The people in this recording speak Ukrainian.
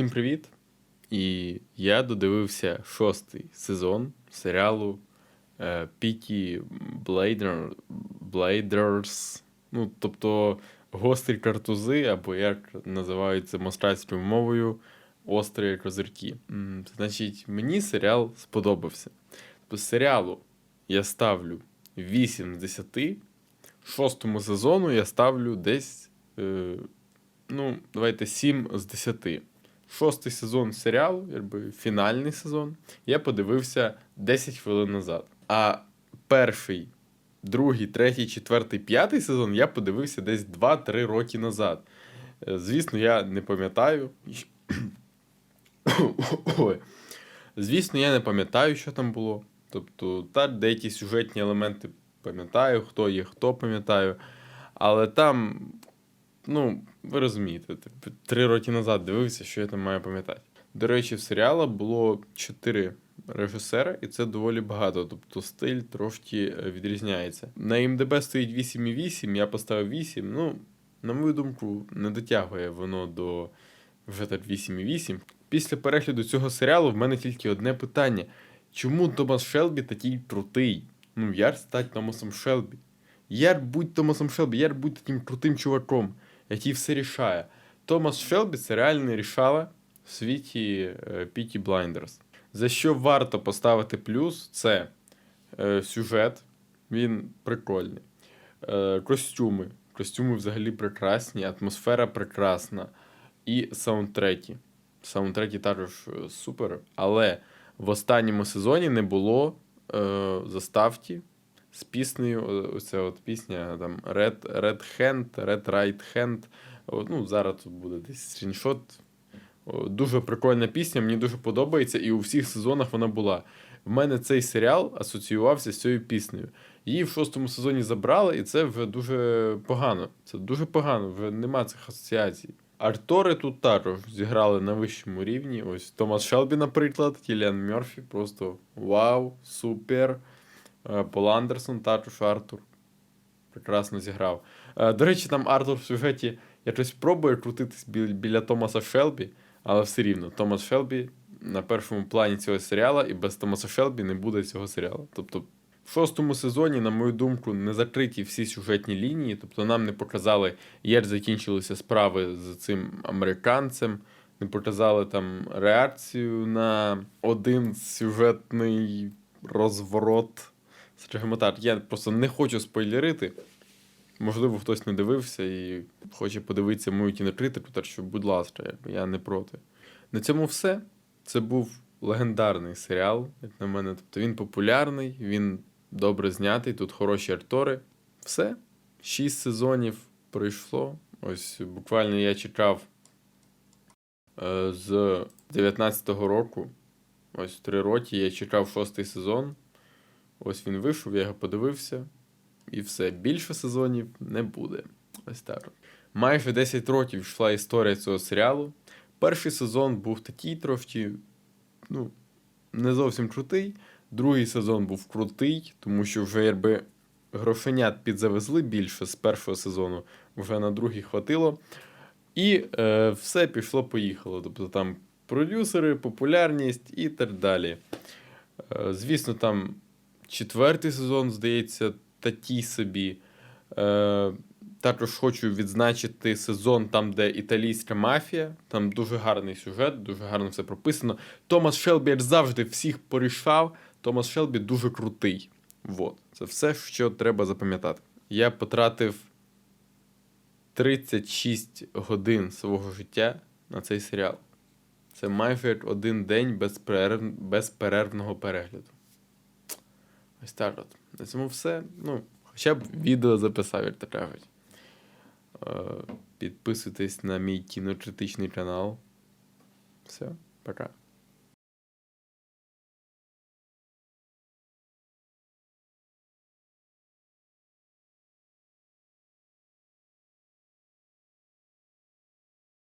Всім привіт! І я додивився шостий сезон серіалу Peaky Blader, Bladers. Ну, тобто гострі картузи, або як називаються мострацькою мовою, острі козирки. Значить, мені серіал сподобався. Тобто серіалу я ставлю 8 з 10. Шостому сезону я ставлю десь. Е, ну, давайте 7 з 10. Шостий сезон серіалу, якби фінальний сезон, я подивився 10 хвилин назад. А перший, другий, третій, четвертий, п'ятий сезон я подивився десь 2-3 роки назад. Е, Звісно, я не пам'ятаю. Звісно, я не пам'ятаю, що там було. Тобто, так, деякі сюжетні елементи пам'ятаю, хто є, хто пам'ятаю. Але там, ну, ви розумієте, три роки назад дивився, що я там маю пам'ятати. До речі, в серіала було чотири режисера, і це доволі багато. Тобто стиль трошки е, відрізняється. На МДБ стоїть 8,8, я поставив 8. Ну, на мою думку, не дотягує воно до вже так 8,8. Після перегляду цього серіалу в мене тільки одне питання: чому Томас Шелбі такий крутий? Ну, я ж стать Томасом Шелбі. Я будь Томасом Шелбі, я ж будь таким крутим чуваком, який все рішає. Томас Шелбі це реальне рішала в світі Піті Блайндерс. За що варто поставити плюс, це е, сюжет, він прикольний. Е, костюми. Костюми взагалі прекрасні, атмосфера прекрасна. І саундтреки. Саундтреки також е, супер. Але в останньому сезоні не було е, заставки з піснею. Оця от пісня там Red, Red Hand, Red Right Hand. О, Ну, зараз тут буде десь скріншот. Дуже прикольна пісня, мені дуже подобається, і у всіх сезонах вона була. В мене цей серіал асоціювався з цією піснею. Її в шостому сезоні забрали, і це вже дуже погано. Це дуже погано, вже нема цих асоціацій. Артори тут також зіграли на вищому рівні. Ось Томас Шелбі, наприклад, Кіліан Мерфі, просто вау, супер. Е, Пол Андерсон, також Артур. Прекрасно зіграв. Е, До речі, там Артур в сюжеті якось пробує крутитись бі- біля Томаса Шелбі, але все рівно Томас Шелбі на першому плані цього серіала, і без Томаса Шелбі не буде цього серіалу. Тобто, в шостому сезоні, на мою думку, не закриті всі сюжетні лінії. Тобто нам не показали, як закінчилися справи з цим американцем, не показали там реакцію на один сюжетний розворот. Скажімо я просто не хочу спойлерити. Можливо, хтось не дивився і хоче подивитися мою кінокритику, так що, будь ласка, я не проти. На цьому все. Це був легендарний серіал, як на мене. Тобто він популярний, він добре знятий, тут хороші актори. Все. Шість сезонів пройшло. Ось буквально я чекав е, з 19-го року. Ось три роки я чекав шостий сезон. Ось він вийшов, я його подивився. І все. Більше сезонів не буде. Ось так. Майже 10 років йшла історія цього серіалу. Перший сезон був такий трошки, ну, не зовсім крутий. Другий сезон був крутий, тому що вже якби грошенят підзавезли більше з першого сезону, вже на другий хватило. І е, все пішло-поїхало. Тобто там продюсери, популярність і так далі. Е, звісно, там четвертий сезон, здається, такий собі. Е, також хочу відзначити сезон там, де італійська мафія. Там дуже гарний сюжет, дуже гарно все прописано. Томас Шелбі як завжди всіх порішав. Томас Шелбі дуже крутий. Вот. Це все, що треба запам'ятати. Я потратив 36 годин свого життя на цей серіал. Це майже один день безперерв... безперервного перегляду. Ось так от. На цьому все. Ну, хоча б відео записав, як то. Е, Підписуйтесь на мій кінокритичний канал. Все, пока.